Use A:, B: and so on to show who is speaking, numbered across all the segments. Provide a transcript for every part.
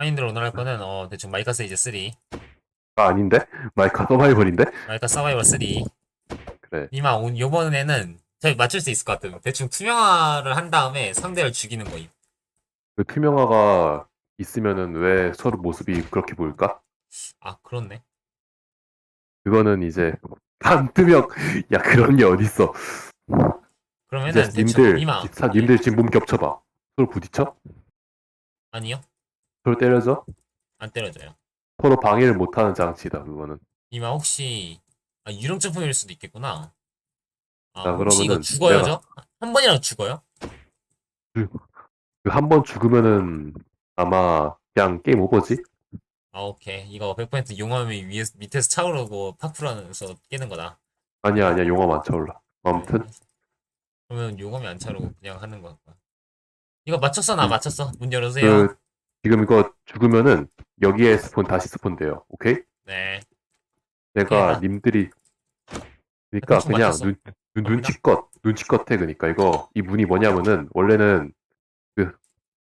A: 파인들 오늘 할 거는 어 대충 마이카 세이즈 3,
B: 아, 아닌데? 마이카 서바이벌인데?
A: 마이카 서바이벌 3.
B: 그래.
A: 이마 온 요번에는 저희 맞출 수 있을 것 같아요. 대충 투명화를 한 다음에 상대를 죽이는 거임.
B: 그 투명화가 있으면은 왜 서로 모습이 그렇게 보일까?
A: 아 그렇네.
B: 그거는 이제 반투명. 야, 그런 게 어딨어.
A: 그러면은
B: 이제
A: 대충
B: 님들,
A: 이마
B: 사, 님들 지금 몸 겹쳐봐. 서로 부딪혀?
A: 아니요
B: 서로 때려져?
A: 안 때려져요.
B: 서로 방해를 못하는 장치다, 그거는.
A: 이마 혹시 아, 유령 점프일 수도 있겠구나. 아
B: 자,
A: 혹시 이거
B: 그러면은
A: 죽어요
B: 내가-
A: 저? 한 번이라도 죽어요?
B: 그한번 죽으면은 아마 그냥 게임 오버지?
A: 아 오케이 이거 100% 용암이 위에서 밑에서 차오르고 파쿠라면서 깨는 거다.
B: 아니야, 아니야, 용암 안 차올라. 아무튼,
A: 그러면 용암이 안 차오르고 그냥 하는 거야. 이거 맞췄어 나
B: 음.
A: 맞췄어 문 열어주세요.
B: 그, 지금 이거 죽으면은 여기에 스폰, 다시 스폰 돼요. 오케이?
A: 네.
B: 내가
A: 오케이,
B: 님들이 그러니까
A: 대충
B: 그냥
A: 맞췄어.
B: 눈, 눈, 눈치껏 눈치껏 해 그러니까 이거 이 문이 뭐냐면은 원래는 그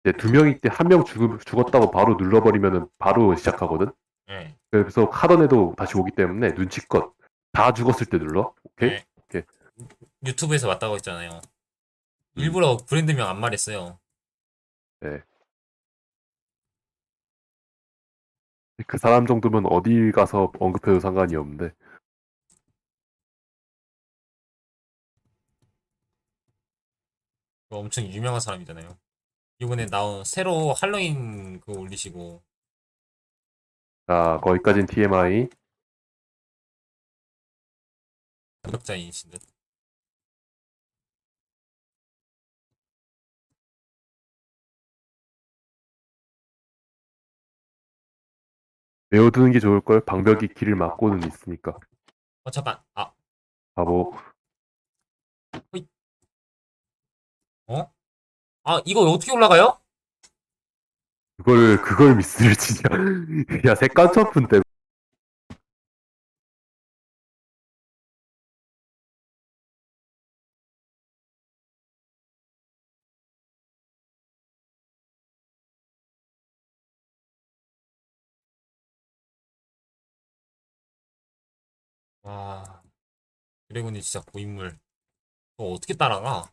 B: 이제 두 명이 때 한 명 죽었다고 바로 눌러버리면은 바로 시작하거든
A: 네.
B: 그래서 하던 애도 다시 오기 때문에 눈치껏 다 죽었을 때 눌러 오케이
A: 네.
B: 오케이.
A: 유튜브에서 왔다고 했잖아요.
B: 음.
A: 일부러 브랜드명 안 말했어요.
B: 그 사람 정도면 어디 가서 언급해도 상관이 없는데
A: 그거 엄청 유명한 사람이잖아요. 이번에 나온 새로 할로윈 그거 올리시고
B: 자 거기까진 TMI
A: 구독자이신 듯.
B: 외워두는 게 좋을 걸? 방벽이 길을 막고는 있으니까.
A: 어 잠깐. 아.
B: 바보.
A: 어? 아 이거 어떻게 올라가요?
B: 그걸 그걸 미스를 치냐. 야 색깔 점프인
A: 와 드래곤이 진짜 고인물. 그거 어떻게 따라가?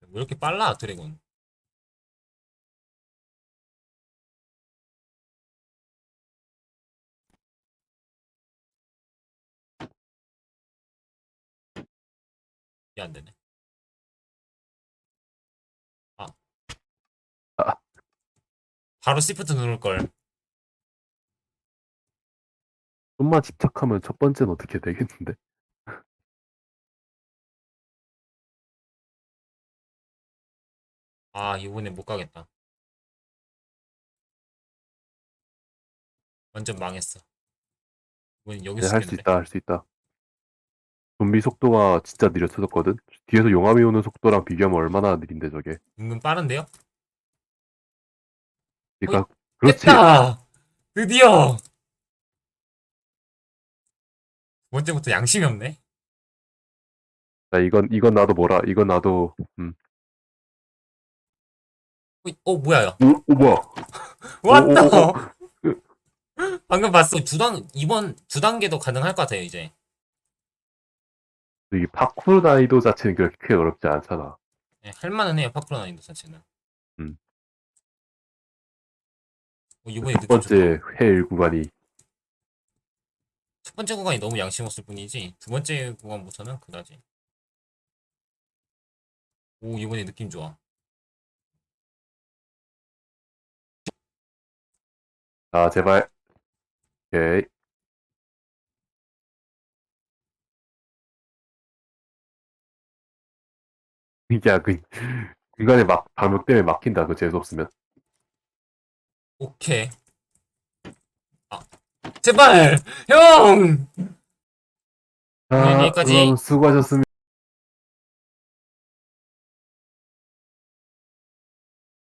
A: 왜 이렇게 빨라 드래곤? 이게 안 되네. 아.
B: 아.
A: 바로 시프트 누를 걸.
B: 좀만 집착하면 첫 번째는 어떻게 되겠는데?
A: 아, 이번엔 못 가겠다. 완전 망했어. 이번엔 여기서
B: 네, 할수
A: 죽겠는데.
B: 있다, 할 수 있다. 좀비 속도가 진짜 느려졌거든? 뒤에서 용암이 오는 속도랑 비교하면 얼마나 느린데, 저게.
A: 은근 빠른데요?
B: 그러니까, 그렇지.
A: 됐다! 드디어! 두 번째부터 양심이 없네?
B: 자, 이건, 이건 나도 뭐라, 이건 나도, 음.
A: 어, 어, 뭐야, 야.
B: 오, 오, 뭐야.
A: 왔다! 방금 봤어. 두 단, 이번 두 단계도 가능할 것 같아요, 이제.
B: 이 파쿠르 난이도 자체는 그렇게 어렵지 않잖아.
A: 네, 할만은 해요, 파쿠라 난이도 자체는.
B: 음.
A: 어, 이번에
B: 첫
A: 느낌
B: 번째. 회일 구간이.
A: 첫 번째 구간이 너무 양심 없을 뿐이지, 두 번째 구간부터는 그다지. 오, 이번에 느낌 좋아.
B: 자, 제발. 오케이. 야, 그, 중간에 막, 방역 때문에 막힌다, 그 재수 없으면.
A: 오케이. 아, 제발! 형!
B: 아,
A: 여기까지.
B: 그럼 수고하셨습니다.